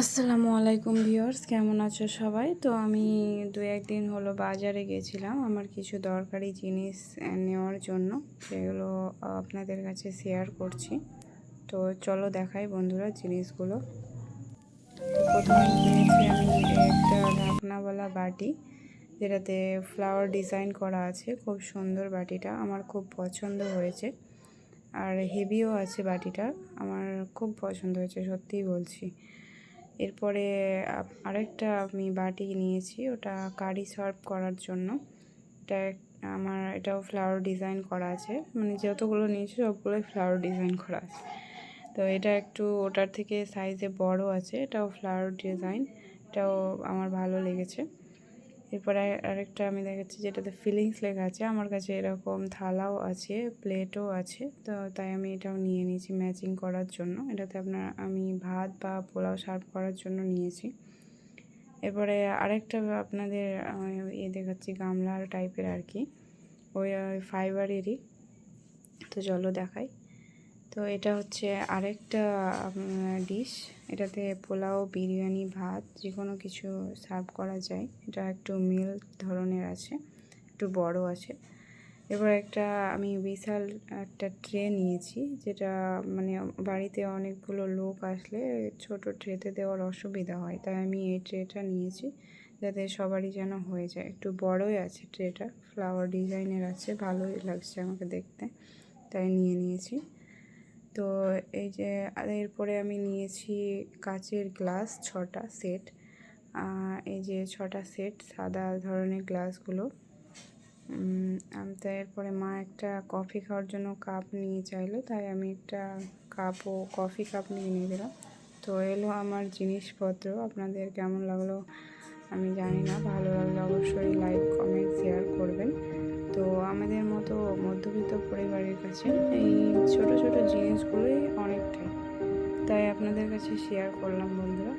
আসসালামু আলাইকুম ভিউয়ার্স, কেমন আছো সবাই? তো আমি দু একদিন হলো বাজারে গেছিলাম, আমার কিছু দরকারি জিনিস নেওয়ার জন্য, সেগুলো আপনাদের কাছে শেয়ার করছি। তো চলো দেখাই বন্ধুরা জিনিসগুলো। একটা ঢাকনাওয়ালা বাটি, যেটাতে ফ্লাওয়ার ডিজাইন করা আছে, খুব সুন্দর বাটিটা, আমার খুব পছন্দ হয়েছে। আর হেভিও আছে বাটিটা, আমার খুব পছন্দ হয়েছে, সত্যিই বলছি। এরপরে আরেকটা আমি বাটি নিয়েছি, ওটা কারি সার্ভ করার জন্য। এটা আমার এটাও ফ্লাওয়ার ডিজাইন করা আছে। মানে যতগুলো নিয়েছি, সবগুলোই ফ্লাওয়ার ডিজাইন করা আছে। তো এটা একটু ওটার থেকে সাইজে বড় আছে, এটাও ফ্লাওয়ার ডিজাইন এটাও আমার ভালো লেগেছে। এরপরে আরেকটা আমি দেখাচ্ছি যেটাতে ফিলিংস লেখা আছে। আমার কাছে এরকম থালাও আছে প্লেটও আছে, তো তাই আমি এটাও নিয়ে নিয়েছি ম্যাচিং করার জন্য। এটাতে আপনার আমি ভাত বা পোলাও সার্ভ করার জন্য নিয়েছি। এরপরে আরেকটা আপনাদের ইয়ে দেখাচ্ছি গামলার টাইপের আর কি। ওই ফাইবারেরই তো চলো দেখাই। তো এটা হচ্ছে আরেকটা ডিশ এটাতে পোলাও, বিরিয়ানি, ভাত যে কোনো কিছু সার্ভ করা যায়। এটা একটু মিল ধরনের আছে, একটু বড় আছে। এবার একটা আমি বিশাল একটা ট্রে নিয়েছি, যেটা মানে বাড়িতে অনেকগুলো লোক আসলে ছোট ট্রেতে দেওয়ার অসুবিধা হয়। তাই আমি এই ট্রেটা নিয়েছি, যাতে সবারই যেন হয়ে যায়। একটু বড়ই আছে ট্রেটা ফ্লাওয়ার ডিজাইনের আছে, ভালোই লাগছে আমাকে দেখতে। তাই নিয়ে নিয়েছি। তো এই যে এরপরে আমি নিয়েছি কাচের গ্লাস ছটা সেট। এই যে ছটা সেট, সাদা ধরনের গ্লাসগুলো। তো এরপরে মা একটা কফি খাওয়ার জন্য কাপ নিয়ে চাইলো, তাই আমি একটা কাপ ও কফি কাপ নিয়ে নিয়ে দিলাম তো এলো আমার জিনিসপত্র। আপনাদের কেমন লাগল আমি জানি না, ভালো লাগলে অবশ্যই লাইক, কমেন্ট, শেয়ার করবেন। তো আমাদের মতো মধ্যবিত্ত পরিবারের কাছে এই ছোট ছোট জিনিসগুলোই অনেকটাই। তাই আপনাদের কাছে শেয়ার করলাম বন্ধুরা।